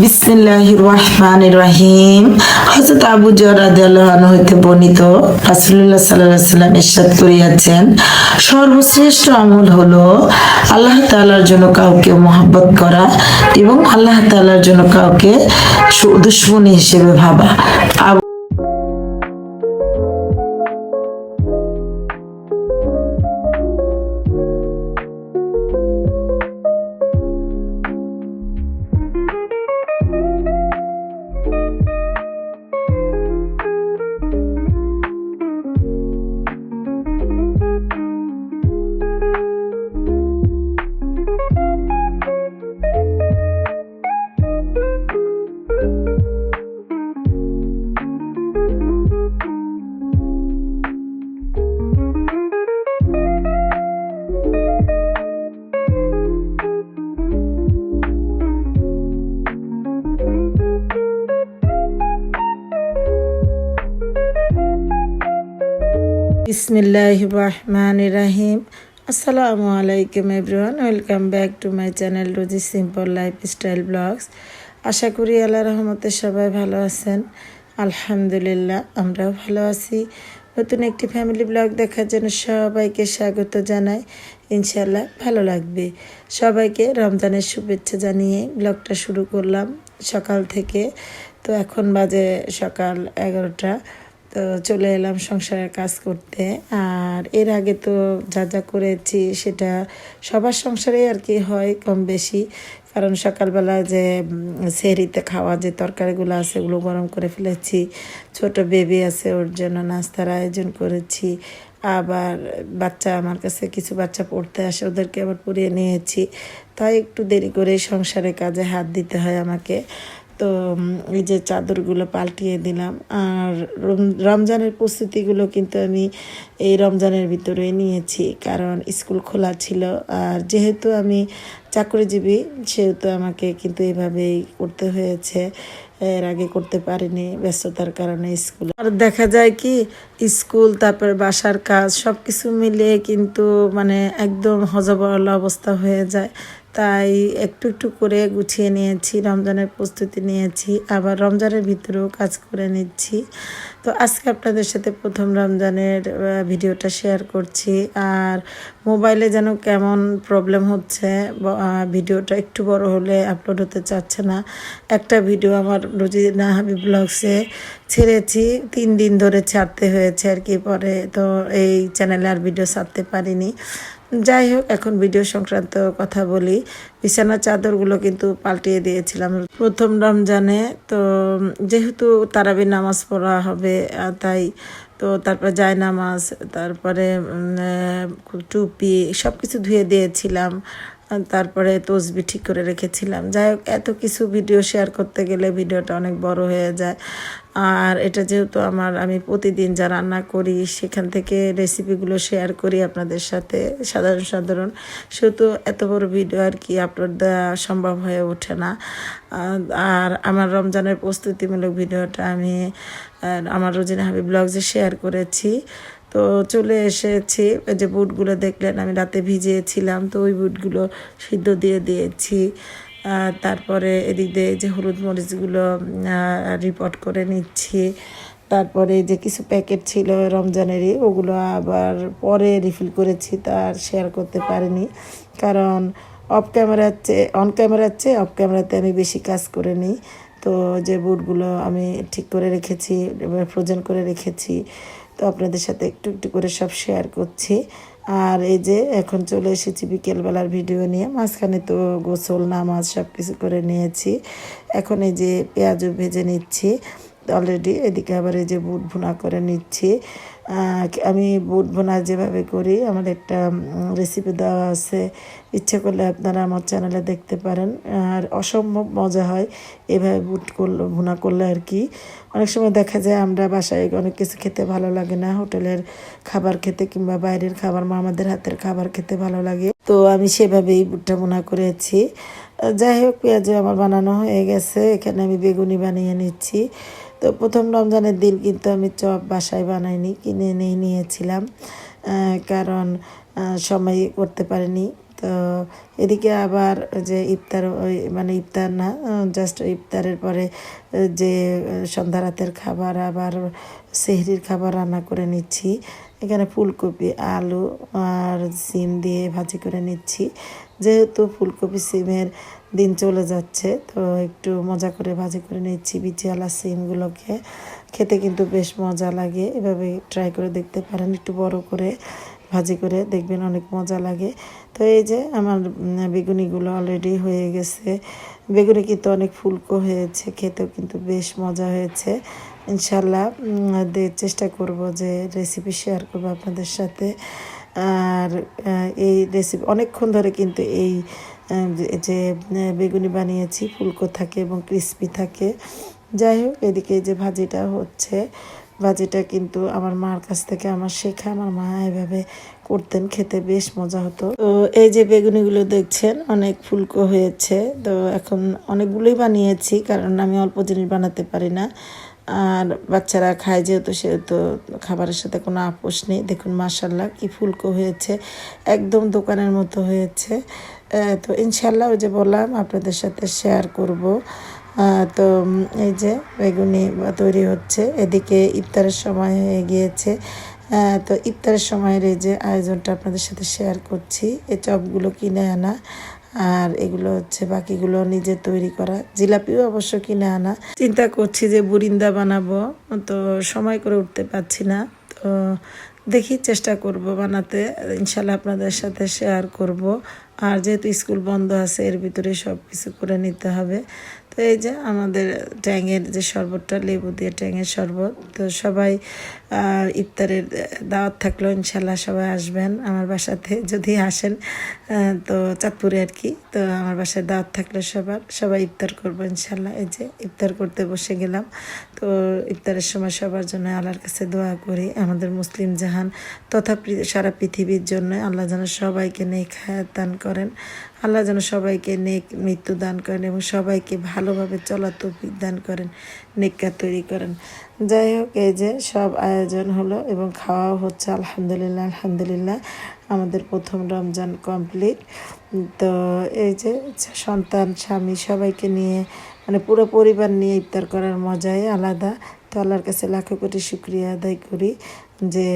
বিসমিল্লাহির রহমানির রহিম। হযরত করিয়াছেন, সর্বশ্রেষ্ঠ আমল হলো আল্লাহ তাআলার জন্য কাউকে মহব্বত করা এবং আল্লাহ তাআলার জন্য কাউকে দুশ্মনী হিসেবে ভাবা। বিসমিল্লাহ রহমান রাহিম আসসালামু আলাইকুম everyone welcome back to my channel Rosy simple life style blogs আশা করি আল্লাহ রহমতে সবাই ভালো আছেন। আলহামদুলিল্লাহ, আমরাও ভালো আছি। নতুন একটি ফ্যামিলি ব্লগ দেখার জন্য সবাইকে স্বাগত জানাই। ইনশাল্লাহ ভালো লাগবে। সবাইকে রমজানের শুভেচ্ছা জানিয়ে ব্লগটা শুরু করলাম সকাল থেকে। তো এখন বাজে সকাল এগারোটা। তো চলে এলাম সংসারের কাজ করতে। আর এর আগে তো যা যা করেছি সেটা সবার সংসারে আর কি হয় কম বেশি। কারণ সকালবেলা যে সেহরিতে খাওয়া যে তরকারিগুলো আছে ওগুলো গরম করে ফেলেছি। ছোট বেবি আছে ওর জন্য নাস্তার আয়োজন করেছি। আবার বাচ্চা আমার কাছে কিছু বাচ্চা পড়তে আসে ওদেরকে আবার পড়িয়ে নিয়েছি। তাই একটু দেরি করে সংসারের কাজে হাত দিতে হয় আমাকে। তো এই যে চাদরগুলো পাল্টিয়ে দিলাম। আর রমজানের প্রস্তুতিগুলো কিন্তু আমি এই রমজানের ভিতরে নিয়েছি, কারণ স্কুল খোলা ছিল। আর যেহেতু আমি চাকরিজীবী, সেহেতু আমাকে কিন্তু এভাবেই করতে হয়েছে। এর আগে করতে পারিনি ব্যস্ততার কারণে স্কুল। আর দেখা যায় কি, স্কুল, তারপর বাসার কাজ সব কিছু মিলিয়ে কিন্তু মানে একদম হজবরল অবস্থা হয়ে যায়। তাই একটু একটু করে গুছিয়ে নিয়েছি, রমজানের প্রস্তুতি নিয়েছি, আবার রমজানের ভিতরেও কাজ করে নিচ্ছি। তো আজকে আপনাদের সাথে প্রথম রমজানের ভিডিওটা শেয়ার করছি। আর মোবাইলে যেন কেমন প্রবলেম হচ্ছে ভিডিওটা একটু বড় হলে আপলোড হতে চাচ্ছে না। একটা ভিডিও আমার রোজিনা হাবি ব্লগসে ছেড়েছি, তিন দিন ধরে ছাড়তে হয়েছে আর কি পরে। তো এই চ্যানেলে আর ভিডিও ছাড়তে পারিনি। যাই হোক, এখন ভিডিও সংক্রান্ত কথা বলি। বিছানার চাদরগুলো কিন্তু পাল্টিয়ে দিয়েছিলাম প্রথম রমজানে। তো যেহেতু তারাবি নামাজ পড়া হবে তাই তো তারপর যায় নামাজ তারপরে টুপি সব কিছু ধুয়ে দিয়েছিলাম। তারপরে তসবি ঠিক করে রেখেছিলাম। যাই হোক, এত কিছু ভিডিও শেয়ার করতে গেলে ভিডিওটা অনেক বড় হয়ে যায়। আর এটা যেহেতু আমার, আমি প্রতিদিন যা রান্না করি, সেখান থেকে রেসিপিগুলো শেয়ার করি আপনাদের সাথে, সাধারণ সাধারণ। সেহেতু এত বড় ভিডিও আর কি আপলোড দেওয়া সম্ভব হয়ে ওঠে না। আর- আমার রমজানের প্রস্তুতিমূলক ভিডিওটা আমি আমার রোজিনা হাবিব ব্লগসে শেয়ার করেছি। তো চলে এসেছি। যে বুটগুলো দেখলেন, আমি রাতে ভিজিয়েছিলাম, তো ওই বুটগুলো সিদ্ধ দিয়ে দিয়েছি। তারপরে এদিক দিয়ে যে হলুদ মরিচগুলো রিপোর্ট করে নিচ্ছি। তারপরে যে কিছু প্যাকেট ছিল রমজানেরই, ওগুলো আবার পরে রিফিল করেছি, তা আর শেয়ার করতে পারিনি। কারণ অফ ক্যামেরার চেয়ে অন ক্যামেরার চেয়ে অফ ক্যামেরাতে আমি বেশি কাজ করে নিই। তো যে বুটগুলো আমি ঠিক করে রেখেছি ফ্রোজেন করে রেখেছি তো আপনাদের সাথে একটু একটু করে সব শেয়ার করছি। আর এই যে এখন চলে এসেছি বিকেলবেলার ভিডিও নিয়ে, মাঝখানে তো গোসল, নামাজ সব কিছু করে নিয়েছি। এখন এই যে পেঁয়াজও ভেজে নিচ্ছি। অলরেডি এদিকে আবার এই যে বুট ভুনা করে নিচ্ছি। আমি বুট ভুনা যেভাবে করি, আমার একটা রেসিপি দেওয়া আছে। ইচ্ছে করলে আপনারা আমার চ্যানেলে দেখতে পারেন। আর অসম্ভব মজা হয় এভাবে বুট করলে, ভুনা করলে আর কি। অনেক সময় দেখা যায় আমরা বাসায় অনেক কিছু খেতে ভালো লাগে না, হোটেলের খাবার খেতে কিংবা বাইরের খাবার মামাদের হাতের খাবার খেতে ভালো লাগে। তো আমি সেভাবেই বুটটা ভুনা করেছি। যাই হোক, পেঁয়াজও আমার বানানো হয়ে গেছে। এখানে আমি বেগুনি বানিয়ে নিচ্ছি। তো প্রথম রমজানের দিন কিন্তু আমি চপ বাসায় বানাইনি, কিনে নিয়ে নিয়েছিলাম কারণ সময় করতে পারিনি। তো এদিকে আবার যে ইফতার মানে ইফতার না জাস্ট ইফতারের পরে যে সন্ধ্যা রাতের খাবার আবার সেহরির খাবার রান্না করে নিচ্ছি। এখানে ফুলকপি, আলু আর সিম দিয়ে ভাজি করে নিচ্ছি। যেহেতু ফুলকপি, সিমের দিন চলে যাচ্ছে। তো একটু মজা করে ভাজি করে নিচ্ছি বিচিওয়ালা সিমগুলোকে। খেতে কিন্তু বেশ মজা লাগে। এভাবে ট্রাই করে দেখতে পারেন। একটু বড় করে ভাজি করে দেখবেন অনেক মজা লাগে। তো এই যে আমার বেগুনিগুলো অলরেডি হয়ে গেছে। বেগুনি কিন্তু অনেক ফুলকো হয়েছে। খেতেও কিন্তু বেশ মজা হয়েছে। ইনশাল্লাহ চেষ্টা করব যে রেসিপি শেয়ার করব আপনাদের সাথে। আর এই রেসিপি অনেকক্ষণ ধরে কিন্তু এই যে- বেগুনি বানিয়েছি, ফুলকো থাকে এবং ক্রিস্পি থাকে। যাই হোক, এদিকে যে ভাজিটা হচ্ছে ভাজিটা কিন্তু আমার মার কাছ থেকে আমার শেখা, আমার মা এভাবে করতেন, খেতে বেশ মজা হতো। তো এই যে বেগুনিগুলো দেখছেন, অনেক ফুলকো হয়েছে। তো এখন অনেকগুলোই বানিয়েছি, কারণ আমি অল্প জিনিস বানাতে পারি না। আর বাচ্চারা খায় যেহেতু, সেহেতু খাবারের সাথে কোনো আপোষ নেই। দেখুন মাসাল্লাহ কি ফুলকো হয়েছে, একদম দোকানের মতো হয়েছে। তো ইনশাল্লাহ ওই যে বললাম, আপনাদের সাথে শেয়ার করব। তো এই যে বেগুনি তৈরি হচ্ছে। এদিকে ইফতারের সময় হয়ে গিয়েছে। তো ইফতারের সময়ের এই যে আয়োজনটা আপনাদের সাথে শেয়ার করছি। এই চপগুলো কিনে আনা। আর এগুলো হচ্ছে বাকিগুলো নিজে তৈরি করা। জিলাপিও অবশ্য কিনে আনা। চিন্তা করছি যে বুরিন্দা বানাবো। তো সময় করে উঠতে পারছি না। তো দেখি চেষ্টা করব বানাতে। ইনশাল্লাহ আপনাদের সাথে শেয়ার করব। আর যেহেতু স্কুল বন্ধ আছে, এর ভিতরে সব কিছু করে নিতে হবে। তো এই যে আমাদের ট্যাঙের যে শরবতটা লেবু দিয়ে ট্যাঙের শরবত তো সবাই আহ, ইফতারের দাওয়াত থাকলেও ইনশাল্লাহ সবাই আসবেন আমার বাসাতে যদি আসেন তো চাঁদপুরে আর কি। তো আমার বাসায় দাওয়াত থাকলে সবার সবাই ইফতার করব ইনশাল্লাহ। এই যে ইফতার করতে বসে গেলাম। তো ইফতারের সময় সবার জন্য আল্লাহর কাছে দোয়া করি। আমাদের মুসলিম জাহান তথা সারা পৃথিবীর জন্য আল্লাহ যেন সবাইকে নেক হায়াত দান করেন। আল্লাহ যেন সবাইকে নেক মৃত্যু দান করেন এবং সবাইকে ভালোভাবে চলা তৌফিক দান করেন নেককা তৈরি করেন। যাই হোক এই যে সব আয়োজন হলো এবং খাওয়াও হচ্ছে, আলহামদুলিল্লাহ আলহামদুলিল্লাহ। আমাদের প্রথম রমজান কমপ্লিট। তো এই যে সন্তান, স্বামী সবাইকে নিয়ে মানে পুরো পরিবার নিয়ে ইফতার করার মজাই আলাদা। তো আল্লাহর কাছে লাখো কোটি শুক্রিয়া আদায় করি যে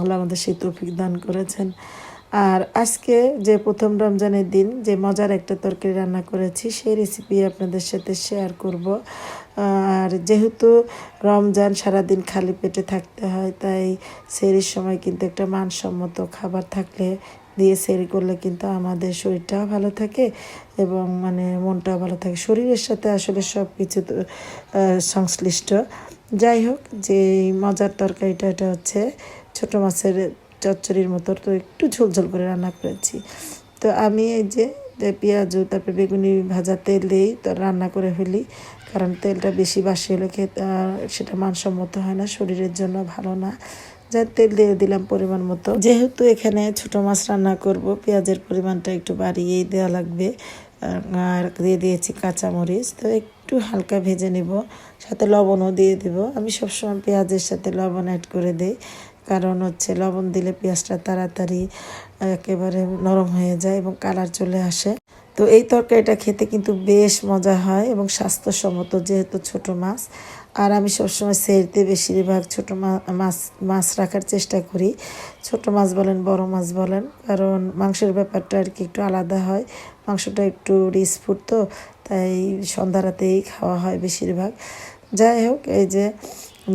আল্লাহ আমাদের সেই তৌফিক দান করেছেন। আর আজকে যে প্রথম রমজানের দিন, যে মজার একটা তরকারি রান্না করেছি, সেই রেসিপি আপনাদের সাথে শেয়ার করব। আর যেহেতু রমজান সারাদিন খালি পেটে থাকতে হয়, তাই সেরির সময় কিন্তু একটা মানসম্মত খাবার থাকলে, দিয়ে সেরি করলে কিন্তু আমাদের শরীরটাও ভালো থাকে এবং মানে মনটাও ভালো থাকে। শরীরের সাথে আসলে সব কিছু সংশ্লিষ্ট। যাই হোক যে মজার তরকারিটা, এটা হচ্ছে ছোটো মাছের চচ্চড়ির মতো, তো একটু ঝোলঝোল করে রান্না করেছি। তো আমি এই যে পেঁয়াজু, তারপরে বেগুনি ভাজা তেল দিই তো রান্না করে ফেলি। কারণ তেলটা বেশি বাসি হলে খেতে সেটা মানসম্মত হয় না, শরীরের জন্য ভালো না। যা তেল দিয়ে দিলাম পরিমাণ মতো। যেহেতু এখানে ছোট মাছ রান্না করব, পেঁয়াজের পরিমাণটা একটু বাড়িয়েই দেওয়া লাগবে। আর দিয়ে দিয়েছি কাঁচামরিচ, তো একটু হালকা ভেজে নেব। সাথে লবণও দিয়ে দেব। আমি সবসময় পেঁয়াজের সাথে লবণ অ্যাড করে দিই। কারণ হচ্ছে লবণ দিলে পেঁয়াজটা তাড়াতাড়ি একেবারে নরম হয়ে যায় এবং কালার চলে আসে। তো এই তরকারিটা খেতে কিন্তু বেশ মজা হয় এবং স্বাস্থ্যসম্মত যেহেতু ছোট মাছ। আর আমি সবসময় সেরতে বেশিরভাগ ছোট মাছ মাছ রাখার চেষ্টা করি। ছোট মাছ বলেন, বড় মাছ বলেন, কারণ মাংসের ব্যাপারটা আর কি একটু আলাদা হয়। মাংসটা একটু রিচ ফুড তো তাই সন্ধ্যা রাতেই খাওয়া হয় বেশিরভাগ। যাই হোক, এই যে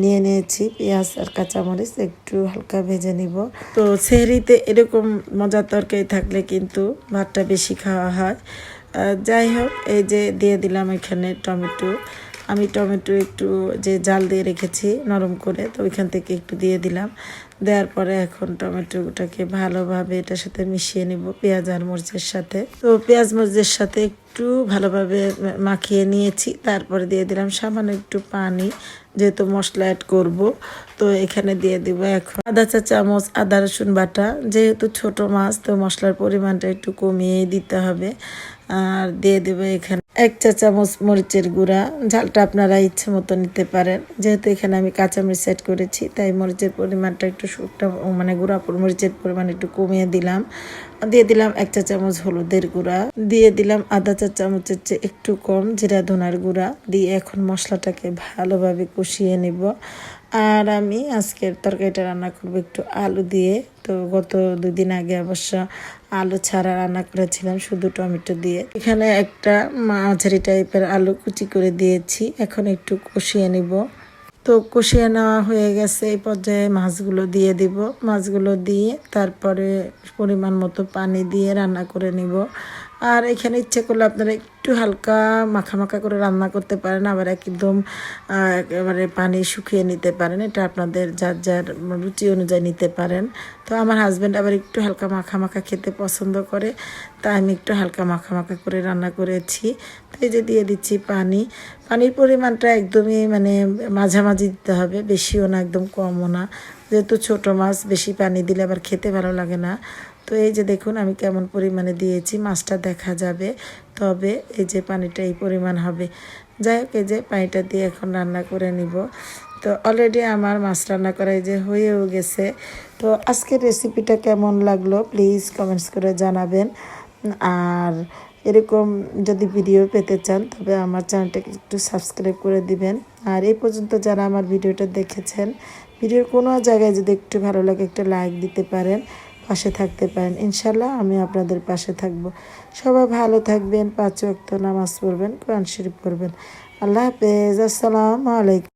নিয়ে নিয়েছি। পেঁয়াজ আর কাঁচামরিচ একটু হালকা ভেজে নিব। তো সেহরিতে এরকম মজার তরকারি থাকলে কিন্তু ভাতটা বেশি খাওয়া হয়। যাই হোক, এই যে দিয়ে দিলাম এখানে টমেটো। আমি টমেটো একটু যে জাল দিয়ে রেখেছি নরম করে, তো ওইখান থেকে একটু দিয়ে দিলাম। দেওয়ার পরে এখন টমেটোটাকে ভালোভাবে এটার সাথে মিশিয়ে নিব পেঁয়াজ আর মরিচের সাথে। তো পেঁয়াজ, মরিচের সাথে একটু ভালোভাবে মাখিয়ে নিয়েছি। তারপরে দিয়ে দিলাম সামান্য একটু পানি, যেহেতু মশলা অ্যাড করব। তো এখানে দিয়ে দিব এখন আদা চা চামচ, আদা রসুন বাটা। যেহেতু ছোট মাছ, তো মশলার পরিমাণটা একটু কমিয়েই দিতে হবে। আর দিয়ে দেবে এখানে এক চা চামচ মরিচের গুঁড়া। ঝালটা আপনারা ইচ্ছে মতো নিতে পারেন। যেহেতু এখানে আমি কাঁচামরিচ সেট করেছি, তাই মরিচের পরিমাণটা একটু একটা মানে গুঁড়া মরিচের পরিমাণ একটু কমিয়ে দিলাম। দিয়ে দিলাম এক চা চামচ হলুদের গুঁড়া। দিয়ে দিলাম আধা চা চামচের চেয়ে একটু কম জিরা ধনার গুঁড়া। দিয়ে এখন মশলাটাকে ভালোভাবে কষিয়ে নিব। আর আমি আজকের তরকারিটা রান্না করব একটু আলু দিয়ে। তো গত দুদিন আগে অবশ্য আলু ছাড়া রান্না করেছিলাম শুধু টমেটো দিয়ে। এখানে একটা মাঝারি টাইপের আলু কুচি করে দিয়েছি। এখন একটু কষিয়ে নিব। তো কষিয়ে নেওয়া হয়ে গেছে, এই পর্যায়ে মাছগুলো দিয়ে দিব। মাছগুলো দিয়ে তারপরে পরিমাণ মতো পানি দিয়ে রান্না করে নিব। আর এখানে ইচ্ছে করলে আপনারা একটু হালকা মাখা মাখা করে রান্না করতে পারেন, আবার একদম একেবারে পানি শুকিয়ে নিতে পারেন। এটা আপনাদের যার যার রুচি অনুযায়ী নিতে পারেন। তো আমার হাজব্যান্ড আবার একটু হালকা মাখা মাখা খেতে পছন্দ করে, তাই আমি একটু হালকা মাখা মাখা করে রান্না করেছি। তো এই যে দিয়ে দিচ্ছি পানি। পানির পরিমাণটা একদমই মানে মাঝামাঝি দিতে হবে, বেশিও না, একদম কমও না। যেহেতু ছোটো মাছ, বেশি পানি দিলে আবার খেতে ভালো লাগে না। তো এই যে দেখুন, আমি কেমন পরিমাণে দিয়েছি, মাছটা দেখা যাবে। তবে এই যে পানিটা এই পরিমাণ হবে। যাই হোক, এই যে পানিটা দিয়ে এখন রান্না করে নিব। তো অলরেডি আমার মাছ রান্না করা এই যে হয়েও গেছে। তো আজকের রেসিপিটা কেমন লাগল প্লিজ কমেন্টস করে জানাবেন। আর এরকম যদি ভিডিও পেতে চান, তবে আমার চ্যানেলটাকে একটু সাবস্ক্রাইব করে দিবেন। আর এই পর্যন্ত যারা আমার ভিডিওটা দেখেছেন ভিডিওর কোনো জায়গায় যদি একটু ভালো লাগে, একটা লাইক দিতে পারেন। পাশে থাকতে পারেন। ইনশাল্লাহ আমি আপনাদের পাশে থাকব। সবাই ভালো থাকবেন, পাঁচ ওয়াক্ত নামাজ পড়বেন, কোরআন শরীফ করবেন আল্লাহ হাফেজ, আসসালামু আলাইকুম।